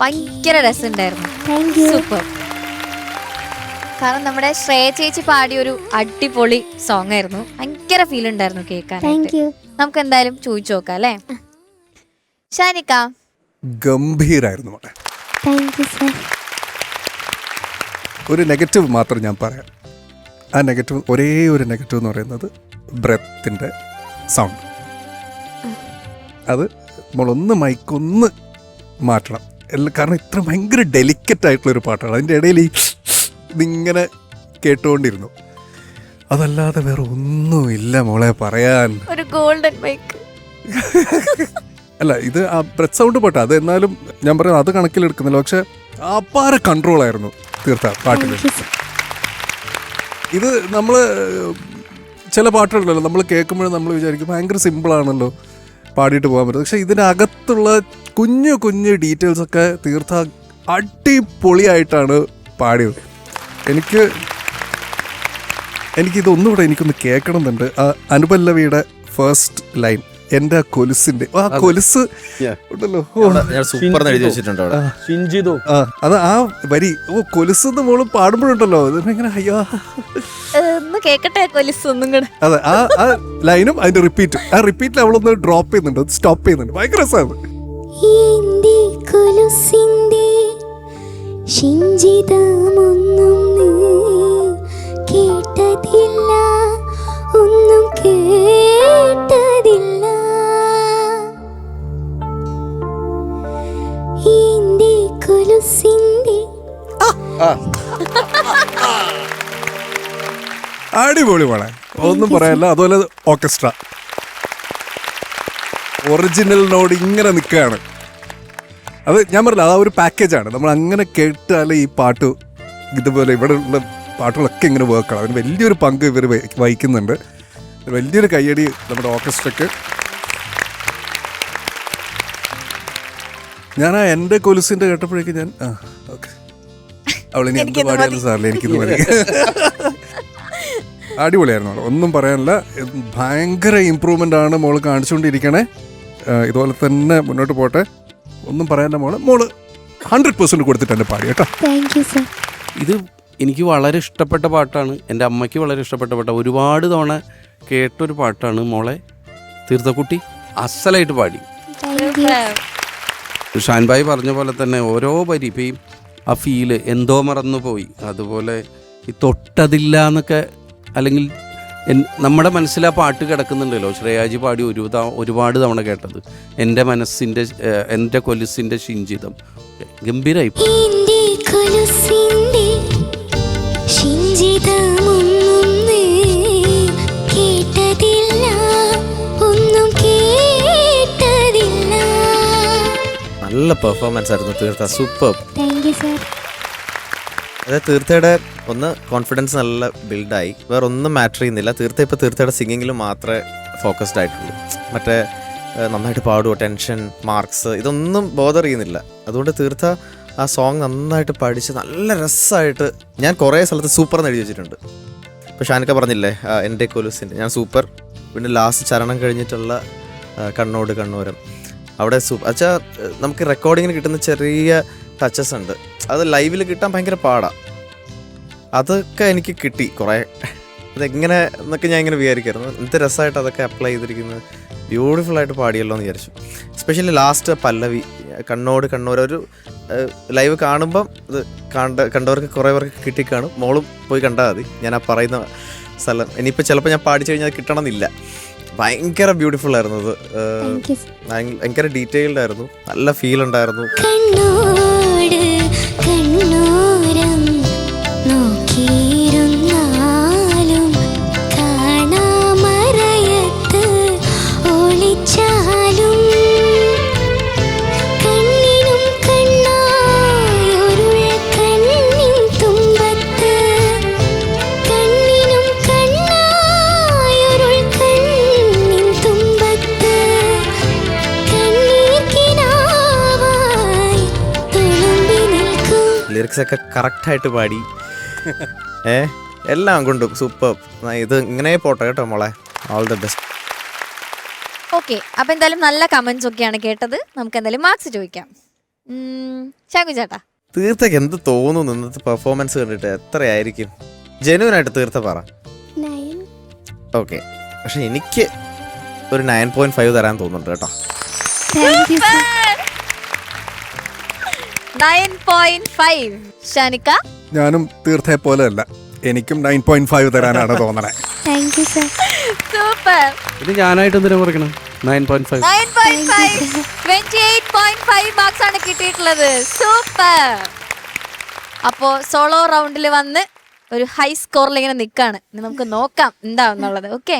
ഭയങ്കര രസമുണ്ടായിരുന്നു. Thank you super കാരണം നമ്മുടെ ശ്രേയ ചേച്ചി പാടിയ ഒരു അടിപൊളി സോങ് ആയിരുന്നു. ഭയങ്കര ഫീൽ ഉണ്ടായിരുന്നു യു നമുക്ക് എന്തായാലും ചോദിച്ചു നോക്കാം അല്ലേ? ഷാനിക്ക. ഗംഭീരായിരുന്നു മോളെ. താങ്ക് യു സർ ഒരു നെഗറ്റീവ് മാത്രം ഞാൻ പറയാം. ആ നെഗറ്റീവ് ഒരേ ഒരു നെഗറ്റീവ് എന്ന് പറയുന്നത് ബ്രെത്തിന്റെ സൗണ്ട് അത് നമ്മളൊന്ന് മൈക്കൊന്ന് മാറ്റണം. കാരണം ഇത്ര ഭയങ്കര ഡെലിക്കറ്റ് ആയിട്ടുള്ള ഒരു പാട്ടാണ്. അതിന്റെ ഇടയിൽ ഈ ഇതിങ്ങനെ കേട്ടുകൊണ്ടിരുന്നു. അതല്ലാതെ വേറെ ഒന്നുമില്ല മോളെ പറയാൻ. ഒരു ഗോൾഡൻ മൈക്ക് അല്ല ഇത് ആ ബ്രെത്ത് സൗണ്ട് പാട്ട്. അത് എന്നാലും ഞാൻ പറയുന്നത് അത് കണക്കിലെടുക്കുന്നില്ല. പക്ഷെ അപ്പാര കൺട്രോൾ ആയിരുന്നു തീർത്ത പാട്ടിൽ ഇത് നമ്മൾ ചില പാട്ടുകളല്ലോ നമ്മൾ കേൾക്കുമ്പോഴും നമ്മൾ വിചാരിക്കും ഭയങ്കര സിമ്പിളാണല്ലോ പാടിയിട്ട് പോകാൻ പറ്റും. പക്ഷെ ഇതിനകത്തുള്ള കുഞ്ഞു കുഞ്ഞു ഡീറ്റെയിൽസ് ഒക്കെ തീർത്ഥ അടിപൊളിയായിട്ടാണ് പാടിയത്. എനിക്ക് എനിക്കിതൊന്നുകൂടെ എനിക്കൊന്ന് കേൾക്കണം എന്നുണ്ട് അനുപല്ലവിയുടെ ഫസ്റ്റ് ലൈൻ എന്റെ ആ കൊലുസിന്റെ. ആ കൊലുസ് ഉണ്ടല്ലോ. അവിടെ ഞാൻ സൂപ്പർ എഴുതി വെച്ചിട്ടുണ്ട് ആ അത് ആ വരി ഓ കൊലുസെന്ന് മോൾ പാടുമ്പോഴുണ്ടല്ലോ. ഇങ്ങനെ അയ്യോ. ഒന്ന് കേക്കട്ടെ കൊലുസ് ഒന്നും കൂടെ? അതെ ആ ആ ലൈനും അതിന്റെ റിപ്പീറ്റും ആ റിപ്പീറ്റിൽ അവളൊന്ന് ഡ്രോപ്പ് ചെയ്യുന്നുണ്ട് സ്റ്റോപ്പ് ചെയ്യുന്നുണ്ട്. ഭയങ്കര രസമാണ് എന്റെ കൊലുസിന്റെ ശിഞ്ചിതമൊന്നും അടിപൊളി മോളെ. ഒന്നും പറയാനില്ല. അതുപോലെ ഓർക്കസ്ട്ര ഒറിജിനലിനോട് ഇങ്ങനെ നിൽക്കുകയാണ്. അത് ഞാൻ പറഞ്ഞില്ല അത് ആ ഒരു പാക്കേജാണ് നമ്മൾ അങ്ങനെ കേട്ടാലേ ഈ പാട്ട് ഇതുപോലെ ഇവിടെ ഉള്ള പാട്ടുകളൊക്കെ ഇങ്ങനെ വർക്കാണ് അതിന് വലിയൊരു പങ്ക് ഇവർ വഹിക്കുന്നുണ്ട്. വലിയൊരു കയ്യടി നമ്മുടെ ഓർക്കസ്ട്രക്ക് ഞാൻ ആ എന്റെ കൊലുസിന്റെ കേട്ടപ്പോഴേക്കും ഞാൻ ആ ഓക്കെ അവളിനി എന്ത് പാടിയാലും മതി. എനിക്കിന്ന് മതി. അടിപൊളിയായിരുന്നു. അവിടെ ഒന്നും പറയാനില്ല. ഭയങ്കര ഇമ്പ്രൂവ്മെന്റ് ആണ് മോൾ കാണിച്ചുകൊണ്ടിരിക്കണേ. ഇതുപോലെ തന്നെ മുന്നോട്ട് പോട്ടെ. ഒന്നും പറയാനില്ല മോൾ. മോൾ ഹൺഡ്രഡ് പെർസെന്റ് കൊടുത്തിട്ട് തന്നെ പാടി കേട്ടോ. താങ്ക് യു സർ ഇത് എനിക്ക് വളരെ ഇഷ്ടപ്പെട്ട പാട്ടാണ്. എന്റെ അമ്മയ്ക്ക് വളരെ ഇഷ്ടപ്പെട്ട പാട്ടാണ്. ഒരുപാട് തവണ കേട്ടൊരു പാട്ടാണ് മോളെ തീർത്ഥക്കുട്ടി അസലായിട്ട് പാടി. ഷാൻബായി പറഞ്ഞ പോലെ തന്നെ ഓരോ വരി ഇപ്പം ആ ഫീൽ എന്തോ മറന്നു പോയി അതുപോലെ ഈ തൊട്ടതില്ല എന്നൊക്കെ അല്ലെങ്കിൽ നമ്മുടെ മനസ്സിൽ ആ പാട്ട് കിടക്കുന്നുണ്ടല്ലോ. ശ്രേയാജി പാടി ഒരു ത- ഒരുപാട് തവണ കേട്ടത്. എന്റെ മനസ്സിന്റെ എന്റെ കൊലുസിന്റെ ശിഞ്ചിതം. ഗംഭീരമായി കേട്ടതില്ല. നല്ല പെർഫോമൻസ് ആയിരുന്നു Theertha. Super. Thank you sir. അതായത് തീർത്ഥയുടെ ഒന്ന് കോൺഫിഡൻസ് നല്ല ബിൽഡായി വേറെ ഒന്നും മാറ്റർ ചെയ്യുന്നില്ല. തീർത്ഥ ഇപ്പോൾ തീർത്ഥയുടെ സിംഗിങ്ങിൽ മാത്രമേ ഫോക്കസ്ഡ് ആയിട്ടുള്ളൂ. മറ്റേ നന്നായിട്ട് പാടുമോ ടെൻഷൻ മാർക്സ് ഇതൊന്നും ബോധർ ചെയ്യുന്നില്ല. അതുകൊണ്ട് തീർത്ഥ ആ സോങ് നന്നായിട്ട് പഠിച്ച് നല്ല രസമായിട്ട് ഞാൻ കുറേ സ്ഥലത്ത് സൂപ്പർ എന്ന് എഴുതി വെച്ചിട്ടുണ്ട്. ഇപ്പോൾ ഷാനിക്ക പറഞ്ഞില്ലേ എന്റെ കൊലുസിന്റെ. ഞാൻ സൂപ്പർ പിന്നെ ലാസ്റ്റ് ചരണം കഴിഞ്ഞിട്ടുള്ള കണ്ണോട് കണ്ണൂരം. അവിടെ സൂപ്പർ അച്ഛാ നമുക്ക് റെക്കോർഡിങ്ങിന് കിട്ടുന്ന ചെറിയ ടച്ചസ് ഉണ്ട്. അത് ലൈവിൽ കിട്ടാൻ ഭയങ്കര പാടാണ് അതൊക്കെ എനിക്ക് കിട്ടി കുറേ. അതെങ്ങനെ എന്നൊക്കെ ഞാൻ ഇങ്ങനെ വിചാരിക്കായിരുന്നു. എന്ത് രസമായിട്ട് അതൊക്കെ അപ്ലൈ ചെയ്തിരിക്കുന്നത്. ബ്യൂട്ടിഫുൾ ആയിട്ട് പാടിയല്ലോ എന്ന് വിചാരിച്ചു. എസ്പെഷ്യലി ലാസ്റ്റ് പല്ലവി കണ്ണോട് കണ്ണൂർ. ഒരു ലൈവ് കാണുമ്പം ഇത് കണ്ട കണ്ടവർക്ക് കുറേ പേർക്ക് കിട്ടിക്കാണും മോളും പോയി കണ്ടാൽ മതി. ഞാൻ ആ പറയുന്ന സ്ഥലം. ഇനിയിപ്പോൾ ചിലപ്പോൾ ഞാൻ പാടിച്ചു കഴിഞ്ഞാൽ കിട്ടണം കിട്ടണമെന്നില്ല. ഭയങ്കര ബ്യൂട്ടിഫുൾ ആയിരുന്നു അത്. ഭയങ്കര ഡീറ്റെയിൽഡ് ആയിരുന്നു. നല്ല ഫീൽ ഉണ്ടായിരുന്നു. ഒക്കെ കറക്റ്റായിട്ട് പാടി. ഏ എല്ലാം കൊണ്ടും സൂപ്പർ. ഇത് ഇങ്ങനെ പോട്ടെ കേട്ടോ മോളെ. ഓൾ ദ ബെസ്റ്റ് ഓക്കെ അപ്പൊ എന്തായാലും നല്ല കമന്റ്സ് ഒക്കെയാണ് കേട്ടത്. നമുക്ക് എന്തായാലും മാർക്സ് ചോദിക്കാം. ശാങ്കു ചേട്ടാ. തീർത്ഥയ്ക്ക് എന്ത് തോന്നുന്നു ഇന്നത്തെ പെർഫോമൻസ് കണ്ടിട്ട്? എത്രയായിരിക്കും? ജെനുവൻ ആയിട്ട് തീർത്ഥ പറ ഓക്കെ പക്ഷെ എനിക്ക് ഒരു നയൻ പോയിന്റ് ഫൈവ് തരാൻ തോന്നുന്നുണ്ട് കേട്ടോ. Nine point five. ഷാനിക്ക? ഞാനും തീർത്ഥയെ പോലെ അല്ല എനിക്കും നയൻ പോയിന്റ് ഫൈവ് തരാനാണ് തോന്നണേ. Thank you sir super. ഇത് ഞാനായിട്ട് എന്തിനാ പറയണം nine point five. Nine point five. Twenty eight point five marks ആണ് കിട്ടിയിട്ടുള്ളത്. സൂപ്പർ. അപ്പോ സോളോ റൗണ്ടിൽ വന്ന് ഒരു ഹൈ സ്കോറിൽ ഇങ്ങനെ നിൽക്കാണ് ഇനി നമുക്ക് നോക്കാം എന്താന്നുള്ളത്. ഓക്കെ.